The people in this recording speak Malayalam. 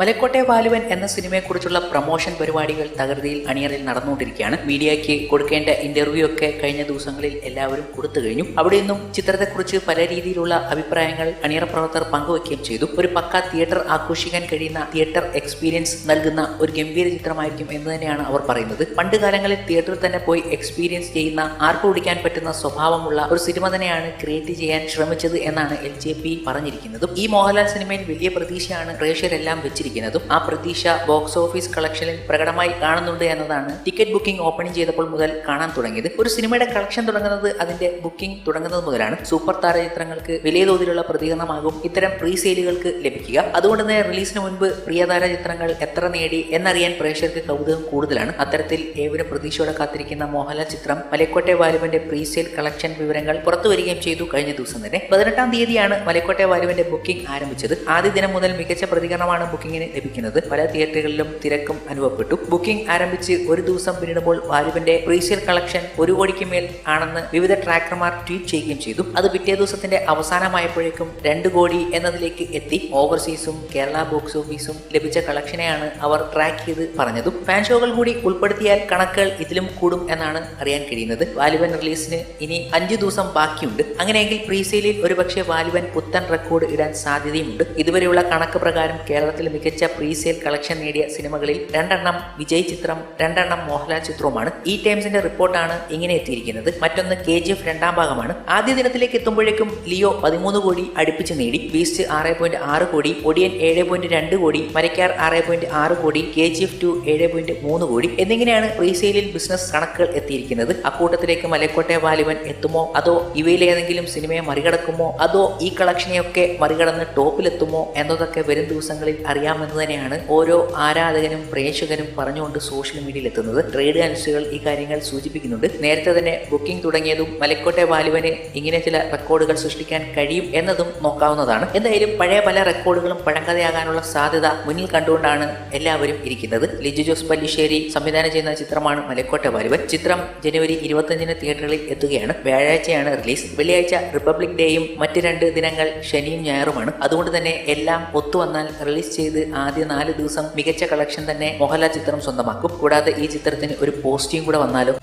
മലക്കോട്ടെ വാലുവൻ എന്ന സിനിമയെക്കുറിച്ചുള്ള പ്രൊമോഷൻ പരിപാടികൾ തകൃതിയിൽ അണിയറിൽ നടന്നുകൊണ്ടിരിക്കുകയാണ്. മീഡിയയ്ക്ക് കൊടുക്കേണ്ട ഇന്റർവ്യൂ ഒക്കെ കഴിഞ്ഞ ദിവസങ്ങളിൽ എല്ലാവരും കൊടുത്തു കഴിഞ്ഞു. അവിടെ നിന്നും ചിത്രത്തെക്കുറിച്ച് പല രീതിയിലുള്ള അഭിപ്രായങ്ങൾ അണിയറ പ്രവർത്തകർ പങ്കുവയ്ക്കുകയും ചെയ്തു. ഒരു പക്ക തിയേറ്റർ ആഘോഷിക്കാൻ കഴിയുന്ന തിയേറ്റർ എക്സ്പീരിയൻസ് നൽകുന്ന ഒരു ഗംഭീര ചിത്രമായിരിക്കും എന്ന് തന്നെയാണ് അവർ പറയുന്നത്. പണ്ട് കാലങ്ങളിൽ തിയേറ്ററിൽ തന്നെ പോയി എക്സ്പീരിയൻസ് ചെയ്യുന്ന ആർക്ക് പിടിക്കാൻ പറ്റുന്ന സ്വഭാവമുള്ള ഒരു സിനിമ തന്നെയാണ് ക്രിയേറ്റ് ചെയ്യാൻ ശ്രമിച്ചത് എന്നാണ് എൽ ജെ പി പറഞ്ഞിരിക്കുന്നത്. ഈ മോഹൻലാൽ സിനിമയിൽ വലിയ പ്രതീക്ഷയാണ് പ്രേക്ഷകരെല്ലാം വെച്ചിരിക്കുന്നതും. ആ പ്രതീക്ഷ ബോക്സ് ഓഫീസ് കളക്ഷനിൽ പ്രകടമായി കാണുന്നുണ്ട് എന്നതാണ് ടിക്കറ്റ് ബുക്കിംഗ് ഓപ്പണിംഗ് ചെയ്തപ്പോൾ മുതൽ കാണാൻ തുടങ്ങിയത്. ഒരു സിനിമയുടെ കളക്ഷൻ തുടങ്ങുന്നത് അതിന്റെ ബുക്കിംഗ് തുടങ്ങുന്നത് മുതലാണ്. സൂപ്പർ താര ചിത്രങ്ങൾക്ക് വലിയ തോതിലുള്ള പ്രതികരണമാകും ഇത്തരം പ്രീ സെയിലുകൾക്ക് ലഭിക്കുക. അതുകൊണ്ട് തന്നെ റിലീസിന് മുൻപ് പ്രിയതാര ചിത്രങ്ങൾ എത്ര നേടി എന്നറിയാൻ പ്രേക്ഷകർക്ക് കൗതുകം കൂടുതലാണ്. അത്തരത്തിൽ ഏവരും പ്രതീക്ഷയോടെ കാത്തിരിക്കുന്ന മോഹൻലാൽ ചിത്രം മലക്കോട്ടെ വാലുവിന്റെ പ്രീ സെയിൽ കളക്ഷൻ വിവരങ്ങൾ പുറത്തു വരികയും ചെയ്തു കഴിഞ്ഞ ദിവസം തന്നെ. പതിനെട്ടാം തീയതിയാണ് മലക്കോട്ടെ വാലുവിന്റെ ബുക്കിംഗ് ആരംഭിച്ചത്. ആദ്യ ദിനം മുതൽ മികച്ച പ്രതികരണമാണ് ബുക്കിംഗിന് ലഭിക്കുന്നത്. പല തിയേറ്ററുകളിലും തിരക്കും അനുഭവപ്പെട്ടു. ബുക്കിംഗ് ആരംഭിച്ച് ഒരു ദിവസം പിന്നിടുമ്പോൾ വാലുവിന്റെ പ്രീസിയൽ കളക്ഷൻ ഒരു കോടിക്ക് മേൽ ആണെന്ന് വിവിധ ട്രാക്കർമാർ ട്വീറ്റ് ചെയ്യുകയും ചെയ്തു. അത് പിറ്റേ ദിവസത്തിന്റെ അവസാനമായപ്പോഴേക്കും രണ്ട് കോടി എന്നതിലേക്ക് എത്തി. ഓവർസീസും കേരള ബോക്സ് ഓഫീസും ലഭിച്ച കളക്ഷനെയാണ് അവർ ട്രാക്ക് ചെയ്ത് പറഞ്ഞതും. ഫാൻ ഷോകൾ കൂടി ഉൾപ്പെടുത്തിയാൽ കണക്കുകൾ ഇതിലും കൂടും എന്നാണ് അറിയാൻ കഴിയുന്നത്. വാലുവൻ റിലീസിന് ഇനി അഞ്ചു ദിവസം ബാക്കിയുണ്ട്. അങ്ങനെയെങ്കിൽ പ്രീസെയിലിൽ ഒരുപക്ഷെ വാലുവൻ പുത്തൻ റെക്കോർഡ് ഇടാൻ സാധ്യതയുമുണ്ട്. ഇതുവരെയുള്ള കണക്ക് പ്രകാരം കേരളത്തിൽ മികച്ച പ്രീസെയിൽ കളക്ഷൻ നേടിയ സിനിമകളിൽ രണ്ടെണ്ണം വിജയ് ചിത്രം രണ്ടെണ്ണം മോഹൻലാൽ ചിത്രവുമാണ്. ഈ ടൈംസിന്റെ റിപ്പോർട്ടാണ് ഇങ്ങനെ എത്തിയിരിക്കുന്നത്. മറ്റൊന്ന് കെ ജി എഫ് രണ്ടാം ഭാഗമാണ്. ആദ്യ ദിനത്തിലേക്ക് എത്തുമ്പോഴേക്കും ലിയോ പതിമൂന്ന് കോടി അടുപ്പിച്ച് നേടി. ബീസ്റ്റ് ആറ് പോയിന്റ് ആറ് കോടി ഒടിയൻ ഏഴ് പോയിന്റ് രണ്ട് കോടി മരക്കാർ ആറ് പോയിന്റ് ആറ് കോടി കെ ജി എഫ് ടു ഏഴ് പോയിന്റ് മൂന്ന് കോടി എന്നിങ്ങനെയാണ് റീസെയിലിൽ ബിസിനസ് കണക്കുകൾ എത്തിയിരിക്കുന്നത്. അക്കൂട്ടത്തിലേക്ക് മലക്കോട്ടെ വാലിവൻ എത്തുമോ? അതോ ഇവയിലേതെങ്കിലും സിനിമയെ മറികടക്കുമോ? അതോ ഈ കളക്ഷനെയൊക്കെ മറികടന്ന് ടോപ്പിലെത്തുമോ? എന്നതൊക്കെ വരും ദിവസങ്ങളിൽ അറിയാമെന്ന് തന്നെയാണ് ഓരോ ആരാധകനും പ്രേക്ഷകനും പറഞ്ഞുകൊണ്ട് സോഷ്യൽ മീഡിയയിൽ എത്തുന്നത് ട്രേഡ് അനലിസ്റ്റുകൾ ഈ കാര്യങ്ങൾ സൂചിപ്പിക്കുന്നുണ്ട്. നേരത്തെ തന്നെ ബുക്കിംഗ് തുടങ്ങിയതും മലക്കോട്ടെ വാലുവന് ഇങ്ങനെ ചില റെക്കോർഡുകൾ സൃഷ്ടിക്കാൻ കഴിയും എന്നതും നോക്കാവുന്നതാണ്. എന്തായാലും പഴയ പല റെക്കോർഡുകളും പഴങ്കഥയാകാനുള്ള സാധ്യത മുന്നിൽ കണ്ടുകൊണ്ടാണ് എല്ലാവരും ഇരിക്കുന്നത്. ലിജു ജോസ് പല്ലിശ്ശേരി സംവിധാനം ചെയ്യുന്ന ചിത്രമാണ് മലക്കോട്ടെ വാലുവൻ ചിത്രം ജനുവരി ഇരുപത്തഞ്ചിന് തിയേറ്ററിൽ എത്തുകയാണ്. വ്യാഴാഴ്ചയാണ് റിലീസ്. വെള്ളിയാഴ്ച റിപ്പബ്ലിക് ഡേയും മറ്റ് രണ്ട് ദിനങ്ങൾ ശനിയും ഞായറുമാണ്. അതുകൊണ്ട് തന്നെ എല്ലാം ഒത്തുവന്നാൽ റിലീസ് ചെയ്ത് ആദ്യ നാല് ദിവസം മികച്ച കളക്ഷൻ തന്നെ മോഹൻലാൽ ചിത്രം സ്വന്തമാക്കും. കൂടാതെ ഈ ചിത്രത്തിന് ഒരു പോസ്റ്റിംഗ് കൂടെ വന്നാലും